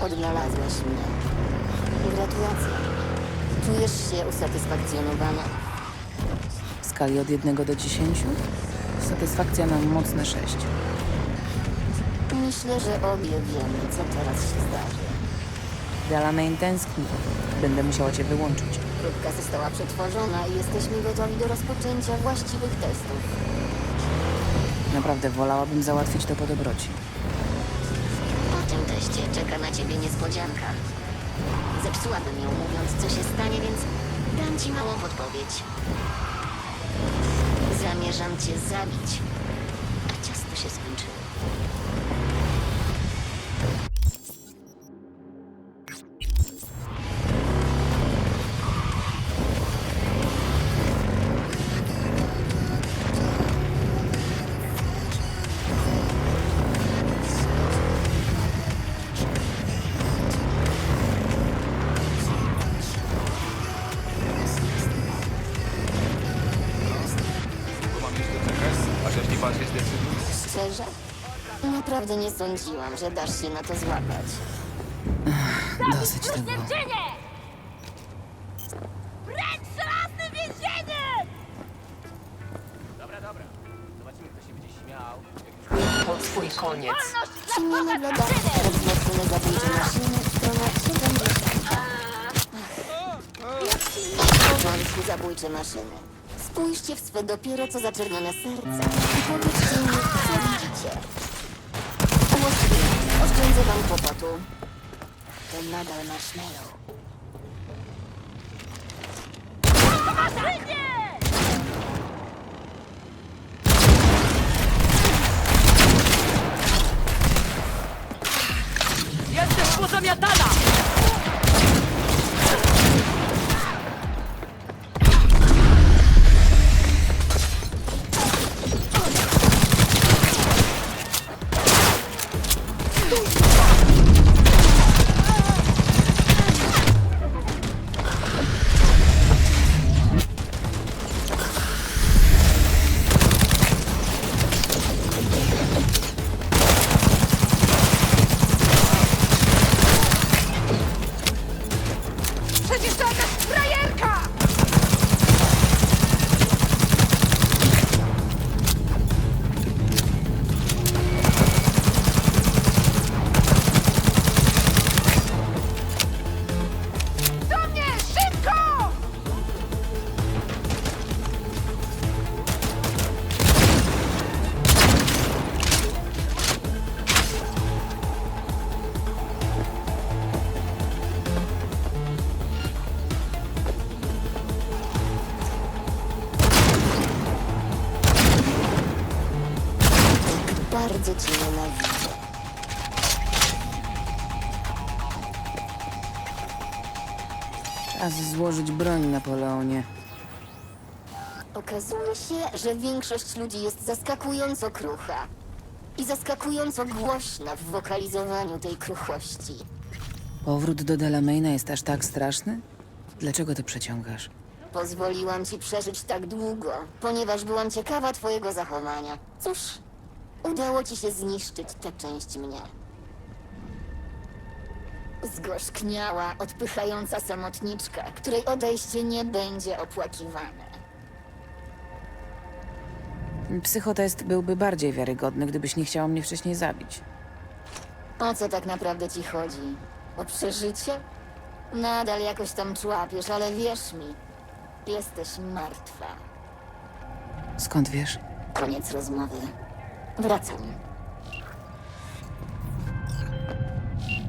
Odnalazłeś mnie. Gratulacje. Czujesz się usatysfakcjonowana? W skali od 1 do 10? Satysfakcja na mocne 6. Myślę, że obie wiemy, co teraz się zdarzy. Delamain tęskni. Będę musiała cię wyłączyć. Próbka została przetworzona i jesteśmy gotowi do rozpoczęcia właściwych testów. Naprawdę wolałabym załatwić to po dobroci. Teście czeka na ciebie niespodzianka. Zepsułabym ją mówiąc, co się stanie, więc dam ci małą podpowiedź. Zamierzam cię zabić. A też nie pan się zdecyduje. Szczerze? Naprawdę nie sądziłam, że dasz się na to złapać. Dosyć tego. Dziewczynie! Precz z żelaznym więzieniem! Dobra, dobra. Zobaczymy, kto się będzie śmiał. To twój koniec. Wolność dla Przyjmiemy dla Boga dawcy dziewczyny! rozwodne zabójcze maszyny, strona 70. W porządku, zabójcze maszyny. Spójrzcie w swe dopiero co zaczernione serca i powiedzcie mi, co widzicie. Właściwie, oszczędzę wam kłopotu. To nadal marshmallow. Jesteś pozamiatana! Bardzo cię nienawidzę. Czas złożyć broń, Napoleonie. Okazuje się, że większość ludzi jest zaskakująco krucha. I zaskakująco głośna w wokalizowaniu tej kruchości. Powrót do Delamaina jest aż tak straszny? Dlaczego to przeciągasz? Pozwoliłam ci przeżyć tak długo, ponieważ byłam ciekawa twojego zachowania. Cóż, udało ci się zniszczyć tę część mnie. Zgorzkniała, odpychająca samotniczka, której odejście nie będzie opłakiwane. Psychotest byłby bardziej wiarygodny, gdybyś nie chciała mnie wcześniej zabić. O co tak naprawdę ci chodzi? O przeżycie? Nadal jakoś tam człapiesz, ale wierz mi, jesteś martwa. Skąd wiesz? Koniec rozmowy. Wracam.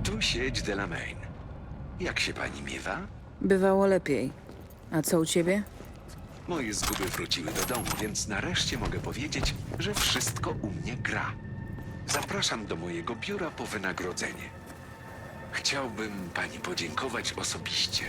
Tu siedź Delamain. Jak się pani miewa? Bywało lepiej. A co u ciebie? Moje zguby wróciły do domu, więc nareszcie mogę powiedzieć, że wszystko u mnie gra. Zapraszam do mojego biura po wynagrodzenie. Chciałbym pani podziękować osobiście.